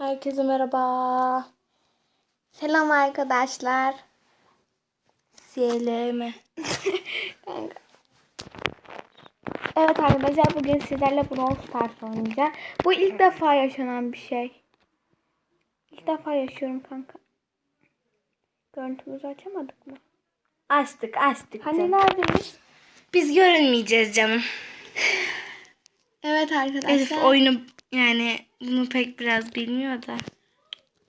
Herkese merhaba. Selam arkadaşlar. SLM. Evet arkadaşlar bugün sizlerle Brawl Stars oynayacağız. Bu ilk defa yaşanan bir şey. İlk defa yaşıyorum kanka. Görüntümüzü açamadık mı? Açtık açtık Hani canım. neredeyiz? Biz görünmeyeceğiz canım. Evet arkadaşlar. Elif oyunu yani bunu pek biraz bilmiyor da.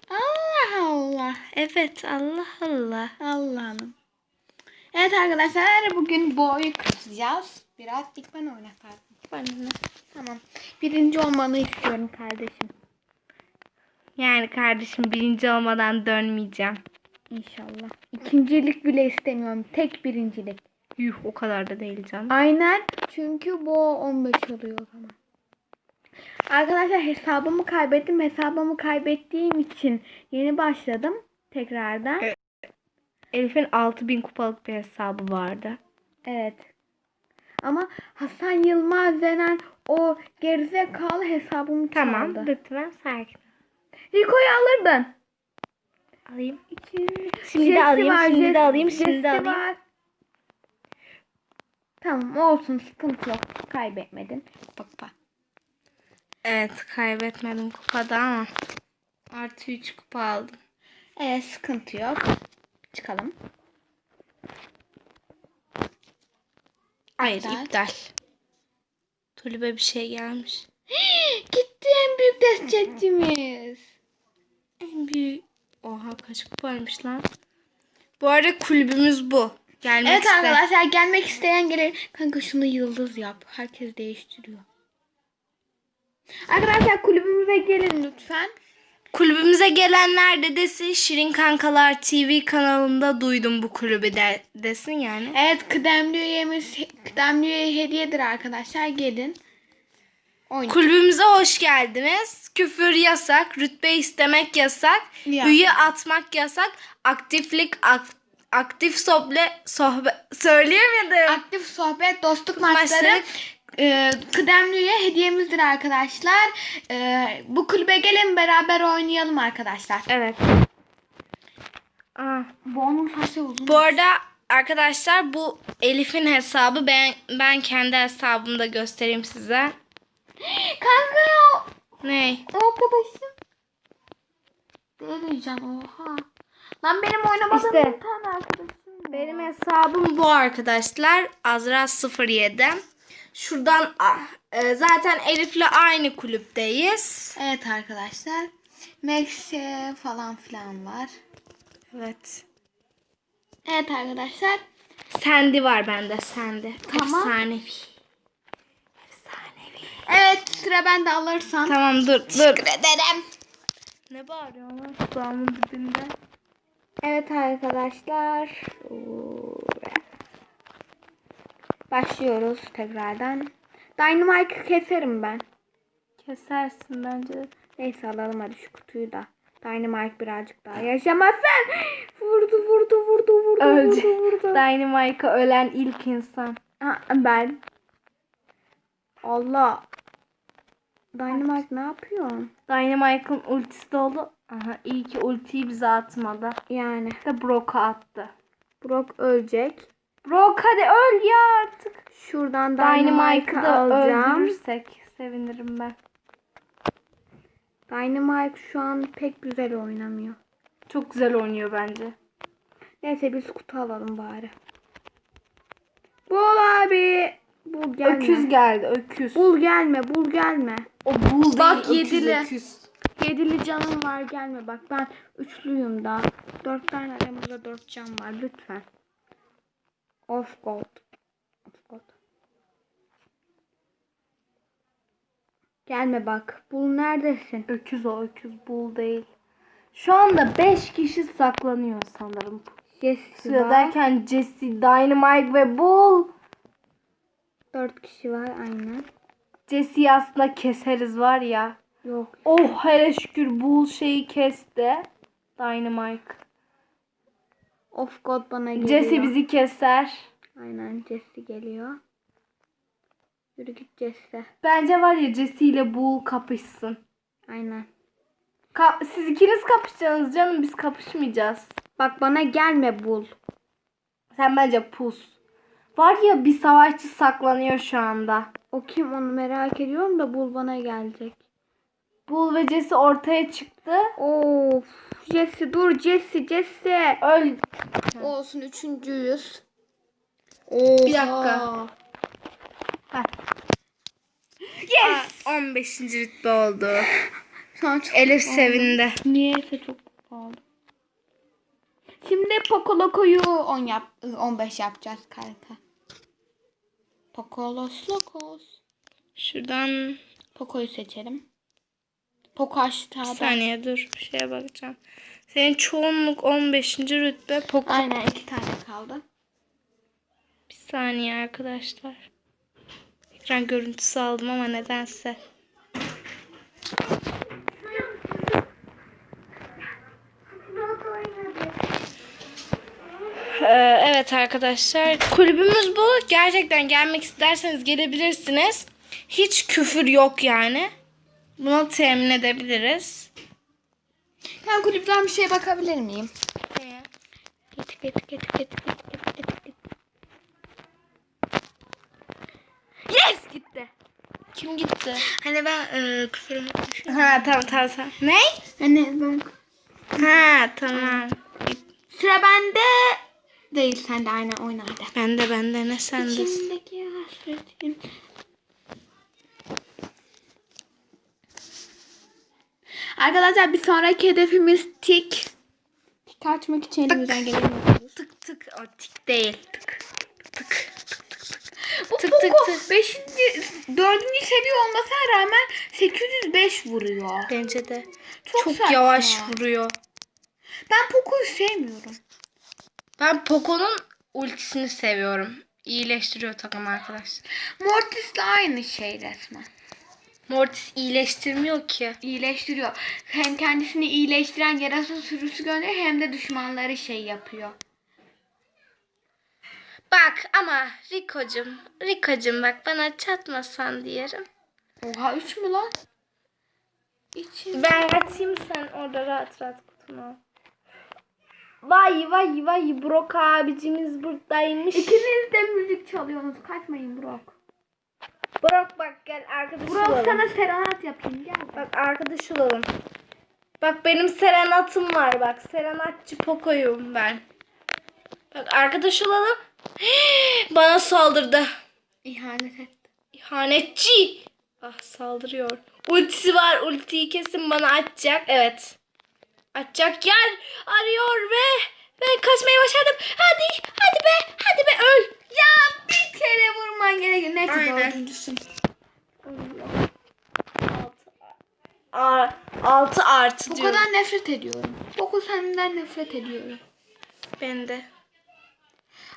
Allah Allah. Evet Allah Allah. Allah'ım. Evet arkadaşlar bugün bu oyunu kıracağız. Biraz ilk ben oynatardım. Ben de. Tamam. Birinci olmanı istiyorum kardeşim. Yani kardeşim birinci olmadan dönmeyeceğim. İnşallah. İkincilik bile istemiyorum. Tek birincilik. Yuh o kadar da değil canım. Aynen. Çünkü bu 15 oluyor o zaman. Arkadaşlar hesabımı kaybettim. Hesabımı kaybettiğim için yeni başladım. Tekrardan. Evet. Elif'in 6000 kupalık bir hesabı vardı. Evet. Ama Hasan Yılmaz denen o gerizekalı hesabımı Tamam çaldı. lütfen sakin. Rico'yu alırdın. Alayım. Şimdi Şimdi de alayım, şimdi de alayım, şimdi de alayım. Var. Tamam olsun sıkıntı yok. Kaybetmedin. Bak bak. Evet kaybetmedim kupada ama artı 3 kupa aldım. Evet sıkıntı yok. Çıkalım. Hayır İptal. iptal. Tulübe bir şey gelmiş. Gitti en büyük destekçimiz. En büyük... Oha kaç kupaymış lan. Bu arada kulübümüz bu. Gelmek Evet arkadaşlar gelmek isteyen gelir. Kanka şunu yıldız yap. Herkes değiştiriyor. Arkadaşlar kulübümüze gelin lütfen. Kulübümüze gelenler de desin Şirin Kankalar TV kanalında duydum bu kulübü de, desin yani. Evet kıdemli üyemiz kıdemli üye hediyedir arkadaşlar. Gelin. Oynayın. Kulübümüze hoş geldiniz. Küfür yasak, rütbe istemek yasak, Ya. üye atmak yasak, aktiflik ak- aktif sohbet sohbet söyleyemedim. Aktif sohbet, dostluk Maçları- maçları e, kıdemli üye hediyemizdir arkadaşlar. E, bu kulübe gelin beraber oynayalım arkadaşlar. evet. Aa. Bu onun saçı uzun. Bu arada arkadaşlar bu Elif'in hesabı ben ben kendi hesabımda göstereyim size. Kanka. Ne? Arkadaşım. Delireceğim oha. Lan benim oynamadığım İşte. bir tane arkadaşım. Benim hesabım bu arkadaşlar. Azra 07. Şuradan e, zaten Elif'le aynı kulüpteyiz. Evet arkadaşlar. Max'e falan filan var. Evet. Evet arkadaşlar. Sandy var bende Sandy. Tamam. Efsanevi. Efsanevi. Evet sıra bende alırsan. Tamam dur dur. Teşekkür ederim. Ne bağırıyorsun lan kulağımın dibinde? Evet arkadaşlar. Başlıyoruz tekrardan. Dynamite'ı keserim ben. Kesersin bence. de. Neyse alalım hadi şu kutuyu da. Dynamite birazcık daha yaşamasın. Vurdu vurdu vurdu vurdu Öldü. vurdu vurdu. Dynamite'a ölen ilk insan. Ha, ben. Allah. Dynamite ne yapıyorsun? Dynamite'ın ultisi de oldu. Aha iyi ki ultiyi bize atmadı. Yani De Brock'a attı. Brock ölecek. Brock hadi öl ya artık. Şuradan Dynamite'ı Dynamite'ı da alacağım. öldürürsek sevinirim ben. Dynamite şu an pek güzel oynamıyor. Çok güzel oynuyor bence. Neyse biz kutu alalım bari. Bul abi. Bul gelme. Öküz geldi öküz. Bul gelme bul gelme. O bul Bak değil, öküz, yedili. öküz. Yedili canım var gelme. Bak ben üçlüyüm daha. Dört tane aramızda dört can var lütfen. Of gold. Of gold. Gelme bak. Bul neredesin? Öküz o öküz bul değil. Şu anda 5 kişi saklanıyor sanırım. Jesse. Sıradayken Jesse, Dynamite ve Bull. Dört kişi var aynen. Jesse'yi aslında keseriz var ya. Yok. Oh hele şükür Bull şeyi kesti. Dynamite. Of god bana geliyor. Jesse bizi keser. Aynen Jesse geliyor. Yürü git Jesse. Bence var ya Jesse ile Bull kapışsın. Aynen. Ka- siz ikiniz kapışacaksınız canım biz kapışmayacağız. Bak bana gelme bul. Sen bence pus. Var ya bir savaşçı saklanıyor şu anda. O kim onu merak ediyorum da bul bana gelecek. Bul ve Jesse ortaya çıktı. Of. Jesse dur Jesse Jesse. Öl. Olsun üçüncüyüz. Bir dakika. Yes. Aa, 15. rütbe oldu. Şu an çok Elif sevindi. Niyeyse çok pahalı. Şimdi Poco Loco'yu 10 yap 15 yapacağız kanka. Poco Los Locos. Şuradan Poco'yu seçelim. Poco bir saniye dur bir şeye bakacağım. Senin çoğunluk 15. rütbe. Poco. Aynen iki tane kaldı. Bir saniye arkadaşlar. Ekran görüntüsü aldım ama nedense. Ee, evet arkadaşlar kulübümüz bu. Gerçekten gelmek isterseniz gelebilirsiniz. Hiç küfür yok yani. Bunu temin edebiliriz. Ben kulüpten bir şeye bakabilir miyim? Neye? Git git git git git git git. Yes gitti. Kim gitti? Hani ben e, küfür. Ha tamam tamam tamam. Ne? Hani ben Ha tamam. sıra bende değil sen de aynen oyna hadi. Ben de ben de ne sendesin. İçimdeki hasretim. Arkadaşlar bir sonraki hedefimiz tik. Tik açmak için elimizden geleni yapıyoruz. Tık tık o tik değil. Tık tık. Bu Tık tık tık. 5. 4. seviye olmasına rağmen 805 vuruyor. Bence de. Çok Çok, saçma. yavaş vuruyor. Ben Poco'yu sevmiyorum. Ben Poco'nun ultisini seviyorum. İyileştiriyor takım arkadaşlar. Mortis'le aynı şey resmen. Mortis iyileştirmiyor ki. İyileştiriyor. Hem kendisini iyileştiren yarasa sürüsü gönderiyor hem de düşmanları şey yapıyor. Bak ama Rico'cum, Rico'cum bak bana çatmasan diyelim. Oha 3 mü lan? İçim. Ben açayım sen orada rahat rahat kutunu. Vay vay vay Brok abicimiz buradaymış. İkiniz de müzik çalıyorsunuz. Kaçmayın Brock. Brok bak gel arkadaş Brock olalım. sana serenat yapayım gel. Bak arkadaş olalım. Bak benim serenatım var bak. Serenatçı Poco'yum ben. Bak arkadaş olalım. Bana saldırdı. İhanet etti. İhanetçi. Ah saldırıyor. Ultisi var. Ultiyi kesin bana atacak. Evet. Atacak yer arıyor ve ve kaçmayı başardım. Hadi hadi be hadi be öl. Ya bir kere vurman dördüncüsün. 6 artı Bu kadar nefret ediyorum. Boku senden nefret ediyorum. Ben de.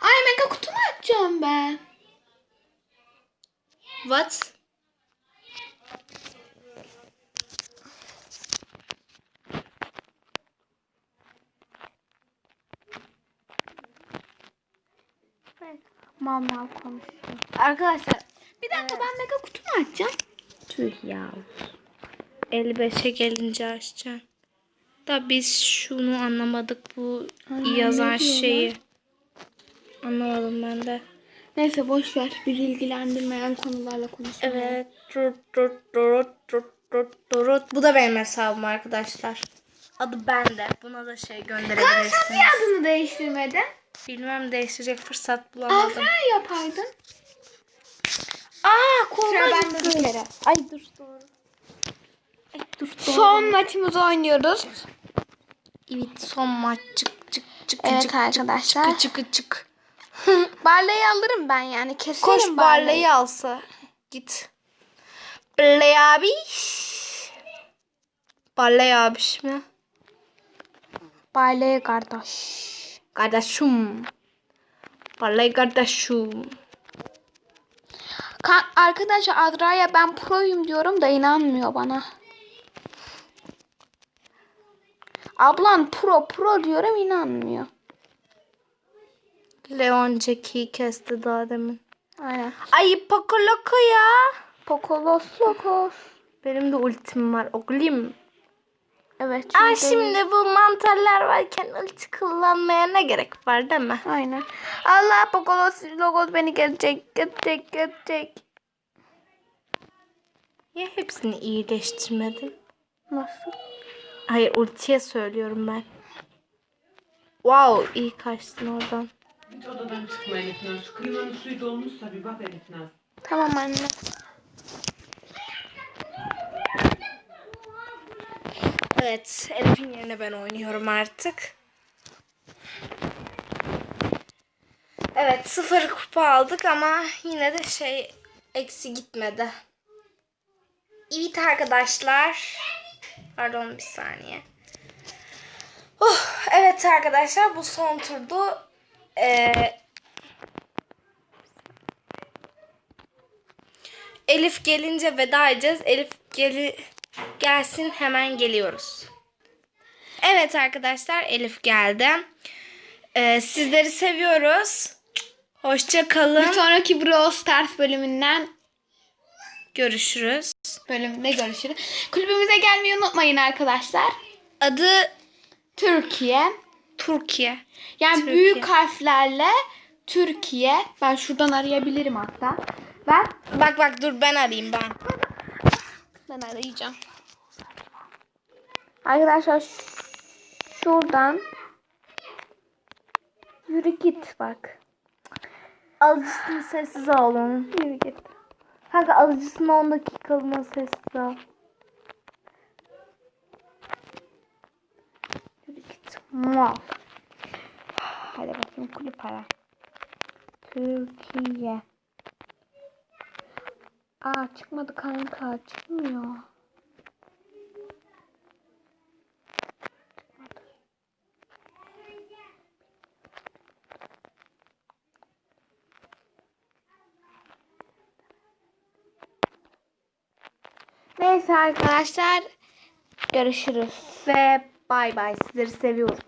Ay mega kutu mu açacağım ben? What? Mal mal konuşuyor. Arkadaşlar Bir dakika ben mega kutu mu açacağım? Tüh ya. 55'e gelince açacağım. Da biz şunu anlamadık bu Aynen, yazan şeyi. Anlamadım ben de. Neyse boş ver. Bizi ilgilendirmeyen konularla konuşalım. Evet. Durut durut durut durut durut. Bu da benim hesabım arkadaşlar. Adı bende. Buna da şey gönderebilirsiniz. niye adını değiştirmedin? Bilmem değiştirecek fırsat bulamadım. Afra yapaydın. Aa koluma gitti. kere. Ay dur doğru. Ay dur doğru. Son maçımızı oynuyoruz. Evet son maç çık çık çık Evet çık arkadaşlar. çık çık çık. Barlayı alırım ben yani. Keserim Koş barlayı alsa. Git. Barley abi. Barley abi mi? Barlayı kardeş. Kardeşim. Barley kardeşim. Ka- arkadaşlar Adra'ya ben proyum diyorum da inanmıyor bana. Ablan pro pro diyorum inanmıyor. Leon Jackie'yi kesti daha demin. Aynen. Ay Poco Loco ya. Pocolos locos. Benim de ultim var oğlum. Evet. Çünkü- şimdi bu mantarlar varken ulti kullanmaya ne gerek var değil mi? Aynen. Allah Pocolos Logos beni gelecek. Gelecek. Gelecek. Niye hepsini iyileştirmedin? Nasıl? Hayır ultiye söylüyorum ben. Wow iyi kaçtın oradan. Hiç odadan çıkma Elif Naz. Şu klimanın suyu dolmuşsa bir bak Elif Naz. Tamam anne. Evet Elif'in yerine ben oynuyorum artık. Evet sıfır kupa aldık ama yine de şey eksi gitmedi. Evet arkadaşlar. Pardon bir saniye. Oh, evet arkadaşlar bu son turdu. Ee, Elif gelince veda edeceğiz. Elif geli gelsin hemen geliyoruz. Evet arkadaşlar Elif geldi. Ee, sizleri seviyoruz. Hoşça Bir kalın. sonraki Brawl Stars bölümünden Görüşürüz. bölümde görüşürüz. Kulübümüze gelmeyi unutmayın arkadaşlar. Adı Türkiye. Türkiye. Yani Türkiye. büyük harflerle Türkiye. Ben şuradan arayabilirim hatta. Ben Bak bak dur ben arayayım ben. Ben arayacağım. Arkadaşlar şuradan yürü git bak. Alıcısını sessiz alın. Yürü git. Kanka alıcısını 10 dakikalığına sessiz al. Yürü git. Mal. Hadi bakayım kulüp para. Türkiye. Aa çıkmadı kanka. Çıkmıyor. Neyse arkadaşlar görüşürüz. Ve bay bay sizleri seviyorum.